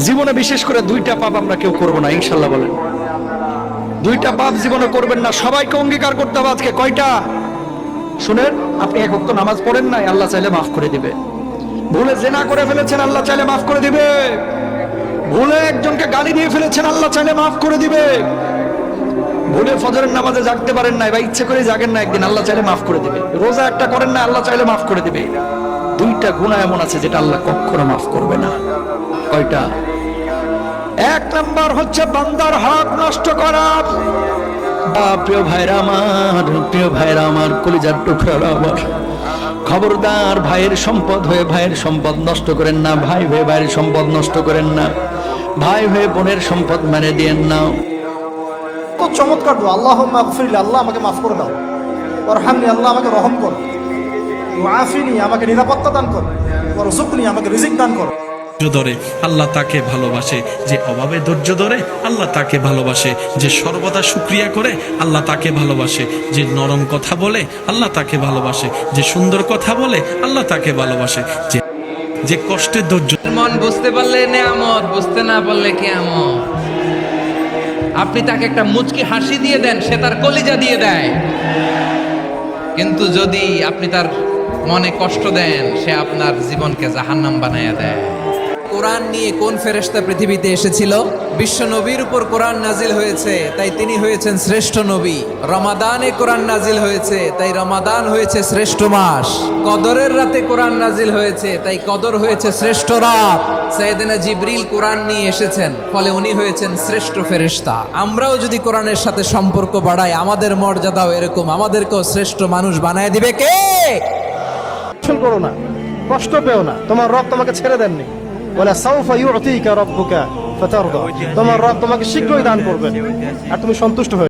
জীবনে বিশেষ করে দুইটা পাপ আমরা কেউ করব না, ইনশাল্লাহ বলেন। দুইটা পাপ জীবনে করবেন না, সবাইকে অঙ্গীকার করতে হবে আজকে। কয়টা? শুনেন, আপনি এক তো নামাজ পড়েন নাই, আল্লাহ চাইলে মাফ করে দিবে। ভুলে জেনা করে ফেলেছেন, আল্লাহ চাইলে মাফ করে দিবে। ভুলে একজনকে গালি দিয়ে ফেলেছেন, আল্লাহ চাইলে মাফ করে দিবে। ভুলে ফজরের নামাজে জাগতে পারেন না বা ইচ্ছে করে জাগেন না একদিন, আল্লাহ চাইলে মাফ করে দিবে। রোজা একটা করেন না আল্লাহ চাইলে মাফ করে দিবে। দুইটা গুণা এমন আছে যেটা আল্লাহ কখনো মাফ করবে না। কয়টা? এক নাম্বার হচ্ছে বান্দার হক নষ্ট করা। প্রিয় ভাইরা আমার, প্রিয় ভাইরা আমার, কলিজার টুকরা আমার। খবরদার ভাইয়ের সম্পদ হয়ে ভাইয়ের সম্পদ নষ্ট করেন না, ভাই হয়ে ভাইয়ের সম্পদ নষ্ট করেন না। ভাই হয়ে বোনের সম্পদ মেরে দিয়েন না। চমৎকার আল্লাহ আল্লাহ আমাকে মাফ করে দাও। ওরহামনি আল্লাহ আমাকে রহম কর। ওয়াফিনি আমাকে নিরাপত্তা দান কর। ওরজুকনি আমাকে রিজিক দান কর। ধৈর্য ধরে আল্লাহ তাকে ভালোবাসে। যে অভাবে ধৈর্য ধরে আল্লাহ তাকে ভালোবাসে। যে সর্বদা সুক্রিয়া করে আল্লাহ তাকে ভালোবাসে। যে নরম কথা বলে আল্লাহ তাকে ভালোবাসে। যে সুন্দর কথা বলে আল্লাহ তাকে ভালোবাসে। যে যে কষ্টের ধৈর্য মন বুঝতে পারলে নেয়ামত বুঝতে না পারলে কেমন আপনি তাকে একটা মুচকি হাসি দিয়ে দেন সে তার কলিজা দিয়ে দেয়। কিন্তু যদি আপনি তার মনে কষ্ট দেন, সে আপনার জীবনকে জাহান্নাম বানাইয়া দেয়। কোরআন নিয়ে কোন ফেরেশতা পৃথিবীতে এসেছিল? বিশ্ব নবীর উপর কোরআন নাজিল হয়েছে, তাই তিনি হয়েছেন শ্রেষ্ঠ নবী। রমাদানে কোরআন নাজিল হয়েছে, তাই রমাদান হয়েছে শ্রেষ্ঠ মাস। কদরের রাতে কোরআন নাজিল হয়েছে, তাই কদর হয়েছে শ্রেষ্ঠ রাত। সাইয়েদেনা জিবরিল কোরআন নিয়ে এসেছেন, ফলে উনি হয়েছেন শ্রেষ্ঠ ফেরেশতা। আমরাও যদি কোরআনের সাথে সম্পর্ক বাড়াই, আমাদের মর্যাদাও এরকম, আমাদেরকেও শ্রেষ্ঠ মানুষ বানায় দিবে কে? টেনশন করো না, কষ্ট পেও না। তোমার রব তোমাকে ছেড়ে দেননি। বলে, সাউফা ইউতিকা রব্বুকা ফাতারদা। তোমার রব তোমাকে শীঘ্রই দান করবে আর তুমি সন্তুষ্ট হয়ে